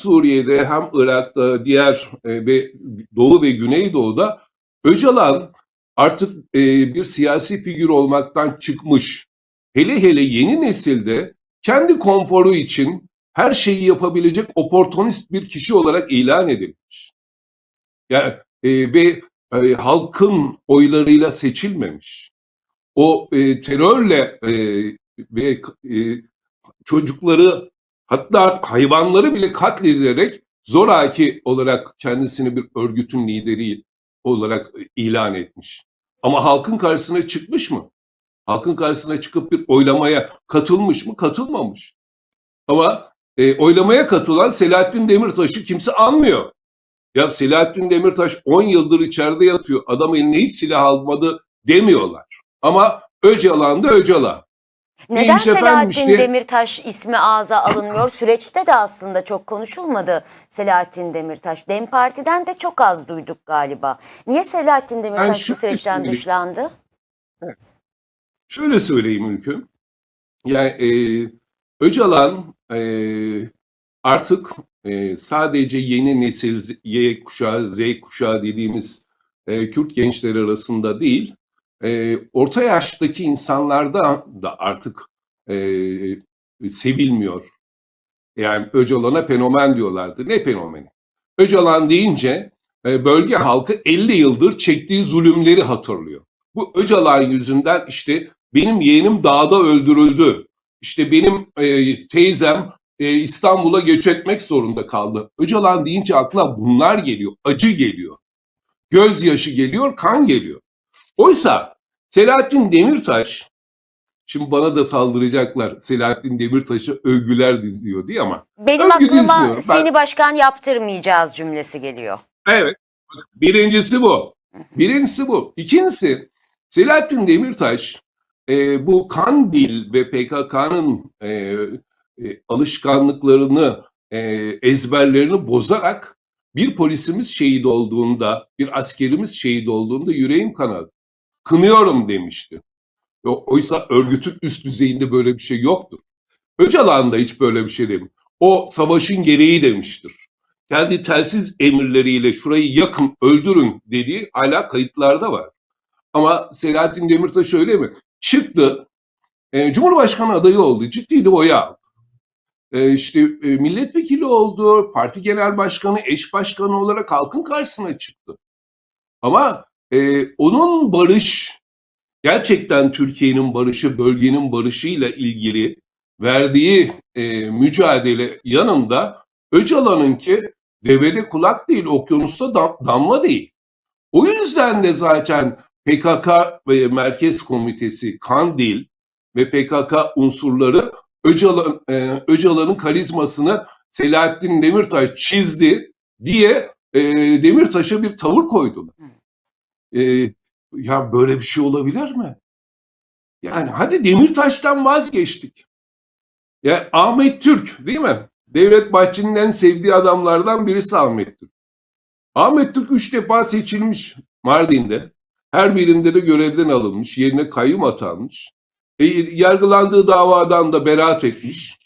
Suriye'de hem Irak'ta diğer e, ve Doğu ve Güneydoğu'da Öcalan artık e, bir siyasi figür olmaktan çıkmış. Hele hele yeni nesilde kendi konforu için her şeyi yapabilecek oportunist bir kişi olarak ilan edilmiş. Yani e, ve e, halkın oylarıyla seçilmemiş. O e, terörle e, ve e, çocukları hatta hayvanları bile katledilerek zoraki olarak kendisini bir örgütün lideri olarak ilan etmiş. Ama halkın karşısına çıkmış mı? Halkın karşısına çıkıp bir oylamaya katılmış mı? Katılmamış. Ama e, oylamaya katılan Selahattin Demirtaş'ı kimse anmıyor. Ya Selahattin Demirtaş 10 yıldır içeride yatıyor. Adam eline hiç silah almadı demiyorlar. Ama Öcalan da Öcalan. Neden Selahattin işte- Demirtaş ismi ağza alınmıyor? Süreçte de aslında çok konuşulmadı Selahattin Demirtaş. Dem Parti'den de çok az duyduk galiba. Niye Selahattin Demirtaş bu süreçten dışlandı? Şöyle söyleyeyim Ülküm. Yani e, Öcalan e, artık e, sadece yeni nesil Y kuşağı, Z kuşağı dediğimiz e, Kürt gençleri arasında değil, e, orta yaştaki insanlarda da artık e, sevilmiyor. Yani Öcalan'a fenomen diyorlardı. Ne fenomeni? Öcalan deyince e, bölge halkı 50 yıldır çektiği zulümleri hatırlıyor. Bu Öcalan yüzünden işte benim yeğenim dağda öldürüldü. İşte benim e, teyzem e, İstanbul'a göç etmek zorunda kaldı. Öcalan deyince akla bunlar geliyor. Acı geliyor. Gözyaşı geliyor, kan geliyor. Oysa Selahattin Demirtaş, şimdi bana da saldıracaklar Selahattin Demirtaş'ı övgüler diziyor diye ama Benim aklıma dizmiyorum. Ben- seni başkan yaptırmayacağız cümlesi geliyor. Evet. Birincisi bu. Birincisi bu. İkincisi Selahattin Demirtaş e, bu Kandil ve PKK'nın e, e, alışkanlıklarını, e, ezberlerini bozarak bir polisimiz şehit olduğunda, bir askerimiz şehit olduğunda yüreğim kanadı. Kınıyorum demişti. Oysa örgütün üst düzeyinde böyle bir şey yoktur. Öcalan da hiç böyle bir şey demiş. O savaşın gereği demiştir kendi telsiz emirleriyle şurayı yakın, öldürün dediği hala kayıtlarda var. Ama Selahattin Demirtaş öyle mi? Çıktı, e, Cumhurbaşkanı adayı oldu, ciddi de oya. E, işte e, milletvekili oldu, parti genel başkanı, eş başkanı olarak halkın karşısına çıktı. Ama e, onun barış, gerçekten Türkiye'nin barışı, bölgenin barışıyla ilgili verdiği e, mücadele yanında Öcalan'ınki devede kulak değil, okyanusta dam- damla değil. O yüzden de zaten PKK ve Merkez Komitesi, Kandil ve PKK unsurları Öcalan, e, Öcalan'ın karizmasını Selahattin Demirtaş çizdi diye e, Demirtaş'a bir tavır koydular. E, ya böyle bir şey olabilir mi? Yani hadi Demirtaş'tan vazgeçtik. Ya Ahmet Türk değil mi? Devlet Bahçeli'nin en sevdiği adamlardan birisi Ahmet Türk. Ahmet Türk üç defa seçilmiş Mardin'de. Her birinde de görevden alınmış, yerine kayyum atanmış. E, yargılandığı davadan da beraat etmiş.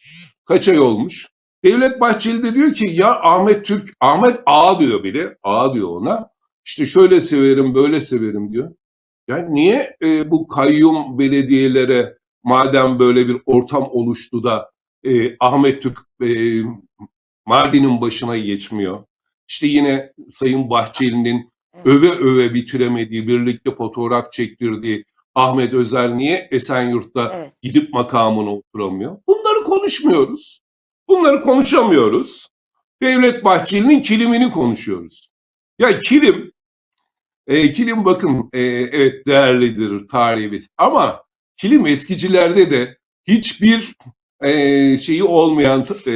Kaç ay olmuş. Devlet Bahçeli de diyor ki ya Ahmet Türk, Ahmet A diyor bile, A diyor ona. İşte şöyle severim, böyle severim diyor. Yani niye e, bu kayyum belediyelere madem böyle bir ortam oluştu da e, Ahmet Türk e, Mardin'in başına geçmiyor. İşte yine Sayın Bahçeli'nin öve öve bitiremediği, birlikte fotoğraf çektirdiği Ahmet Özer niye Esenyurt'ta Evet. gidip makamına oturamıyor? Bunları konuşmuyoruz. Bunları konuşamıyoruz. Devlet Bahçeli'nin kilimini konuşuyoruz. Ya kilim, e, kilim bakın e, evet değerlidir tarihi ama kilim eskicilerde de hiçbir e, şeyi olmayan e,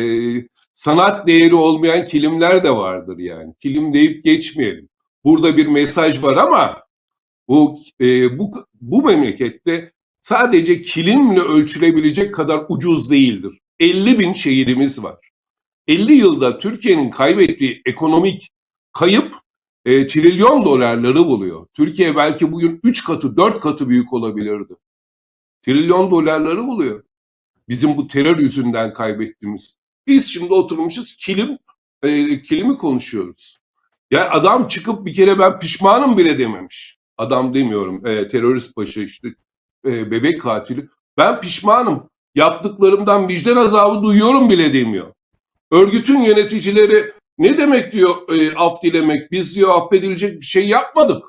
sanat değeri olmayan kilimler de vardır yani. Kilim deyip geçmeyelim. Burada bir mesaj var ama bu e, bu bu memlekette sadece kilimle ölçülebilecek kadar ucuz değildir. 50 bin şehidimiz var. 50 yılda Türkiye'nin kaybettiği ekonomik kayıp e, trilyon dolarları buluyor. Türkiye belki bugün 3 katı 4 katı büyük olabilirdi. Trilyon dolarları buluyor. Bizim bu terör yüzünden kaybettiğimiz. Biz şimdi oturmuşuz kilim e, kelime konuşuyoruz. Ya adam çıkıp bir kere ben pişmanım bile dememiş. Adam demiyorum e, terörist başı işte e, bebek katili. Ben pişmanım. Yaptıklarımdan vicdan azabı duyuyorum bile demiyor. Örgütün yöneticileri ne demek diyor e, af dilemek? Biz diyor affedilecek bir şey yapmadık.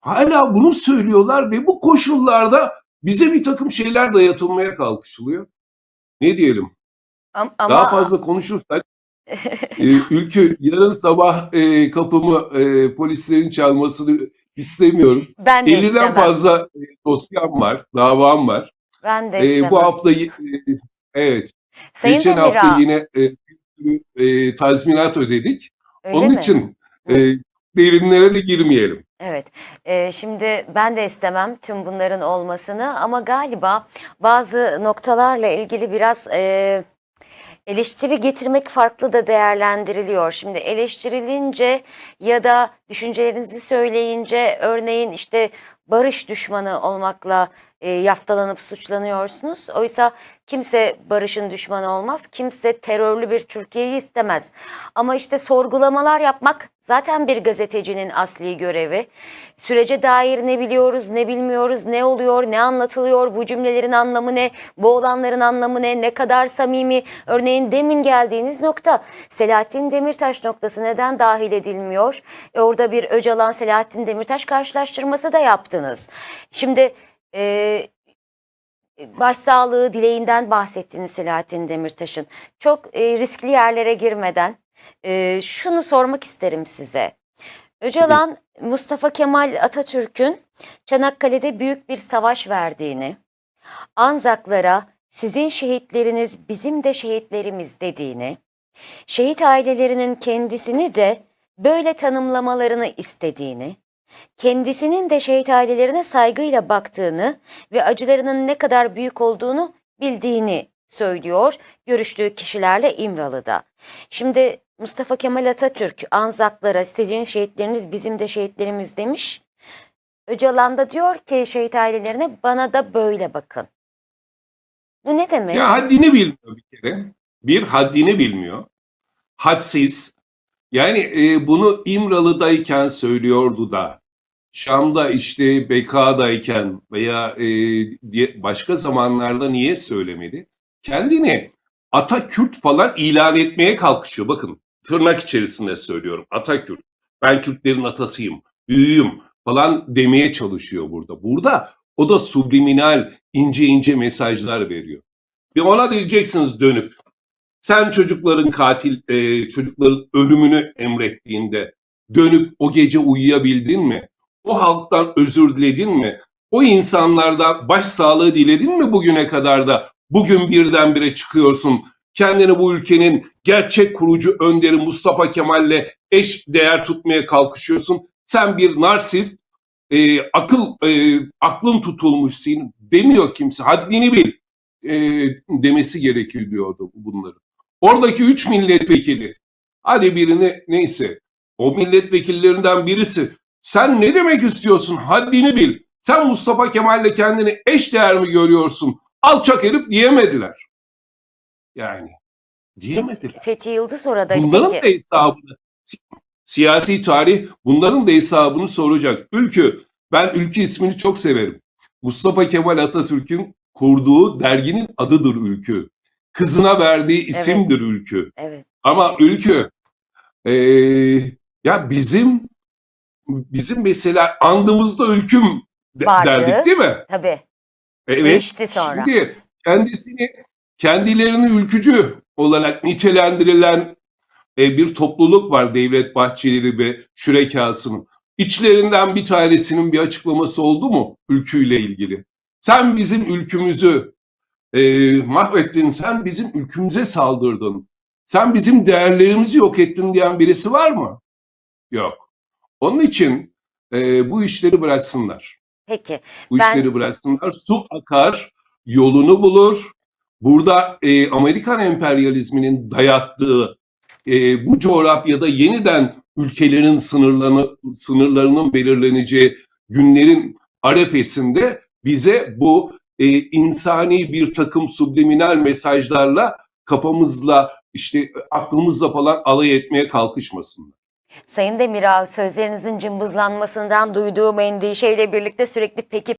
Hala bunu söylüyorlar ve bu koşullarda bize bir takım şeyler dayatılmaya kalkışılıyor. Ne diyelim? Am- Ama Daha fazla konuşursak e, ülke yarın sabah e, kapımı e, polislerin çalmasını istemiyorum. ben de 50'den istemem. fazla e, dosyam var, davam var. Ben de E, bu hafta e, evet, Sayın geçen Demirağ, hafta yine e, e, tazminat ödedik. öyle Onun mi? için e, derinlere de girmeyelim. Evet. Ee, şimdi ben de istemem tüm bunların olmasını ama galiba bazı noktalarla ilgili biraz e, eleştiri getirmek farklı da değerlendiriliyor. Şimdi eleştirilince ya da düşüncelerinizi söyleyince örneğin işte barış düşmanı olmakla e, yaftalanıp suçlanıyorsunuz. Oysa kimse barışın düşmanı olmaz. Kimse terörlü bir Türkiye'yi istemez. Ama işte sorgulamalar yapmak zaten bir gazetecinin asli görevi. Sürece dair ne biliyoruz, ne bilmiyoruz, ne oluyor, ne anlatılıyor, bu cümlelerin anlamı ne, bu olanların anlamı ne, ne kadar samimi. Örneğin demin geldiğiniz nokta Selahattin Demirtaş noktası neden dahil edilmiyor? E, orada bir Öcalan Selahattin Demirtaş karşılaştırması da yaptınız. Şimdi e, başsağlığı dileğinden bahsettiniz Selahattin Demirtaş'ın. Çok e, riskli yerlere girmeden e, şunu sormak isterim size. Öcalan Mustafa Kemal Atatürk'ün Çanakkale'de büyük bir savaş verdiğini, Anzaklara sizin şehitleriniz bizim de şehitlerimiz dediğini, şehit ailelerinin kendisini de böyle tanımlamalarını istediğini, kendisinin de şehit ailelerine saygıyla baktığını ve acılarının ne kadar büyük olduğunu bildiğini söylüyor görüştüğü kişilerle İmralı'da. Şimdi Mustafa Kemal Atatürk Anzaklara sizin şehitleriniz bizim de şehitlerimiz demiş. Öcalan da diyor ki şehit ailelerine bana da böyle bakın. Bu ne demek? Ya haddini bilmiyor bir kere. Bir haddini bilmiyor. Hadsiz. Yani e, bunu İmralı'dayken söylüyordu da. Şam'da işte BK'dayken veya e, başka zamanlarda niye söylemedi? Kendini Atakürt falan ilan etmeye kalkışıyor. Bakın tırnak içerisinde söylüyorum. Atakürt. Ben Kürtlerin atasıyım, büyüğüm falan demeye çalışıyor burada. Burada o da subliminal ince ince mesajlar veriyor. Bir ona diyeceksiniz dönüp sen çocukların katil e, çocukların ölümünü emrettiğinde dönüp o gece uyuyabildin mi? O halktan özür diledin mi? O insanlardan başsağlığı diledin mi bugüne kadar da bugün birdenbire çıkıyorsun kendini bu ülkenin gerçek kurucu önderi Mustafa Kemal'le eş değer tutmaya kalkışıyorsun. Sen bir narsist, e, akıl e, aklın tutulmuş senin demiyor kimse. Haddini bil e, demesi gerekiyor diyordu bunları. Oradaki üç milletvekili, hadi birini neyse, o milletvekillerinden birisi, sen ne demek istiyorsun? Haddini bil. Sen Mustafa Kemal'le kendini eş değer mi görüyorsun? Alçak herif diyemediler. Yani diyemediler. Fethi Yıldız oradaydı Bunların peki. da hesabını si- siyasi tarih bunların da hesabını soracak. Ülkü ben Ülkü ismini çok severim. Mustafa Kemal Atatürk'ün kurduğu derginin adıdır Ülkü. Kızına verdiği isimdir Ülkü. Evet. Ama Ülkü eee, ya bizim bizim mesela andımızda Ülküm de- Vardı. derdik değil mi? Tabii. Evet. Değişti sonra. Şimdi kendisini kendilerini ülkücü olarak nitelendirilen e, bir topluluk var Devlet Bahçeli ve şürekasının. İçlerinden bir tanesinin bir açıklaması oldu mu ülküyle ilgili? Sen bizim ülkümüzü e, mahvettin, sen bizim ülkümüze saldırdın. Sen bizim değerlerimizi yok ettin diyen birisi var mı? Yok. Onun için e, bu işleri bıraksınlar. Peki. Bu Ben- işleri bıraksınlar. Su akar, yolunu bulur. Burada e, Amerikan emperyalizminin dayattığı e, bu coğrafyada yeniden ülkelerin sınırlarını, sınırlarının belirleneceği günlerin arefesinde bize bu e, insani bir takım subliminal mesajlarla kafamızla işte aklımızla falan alay etmeye kalkışmasınlar. Sayın Demirağ sözlerinizin cımbızlanmasından duyduğum endişeyle birlikte sürekli peki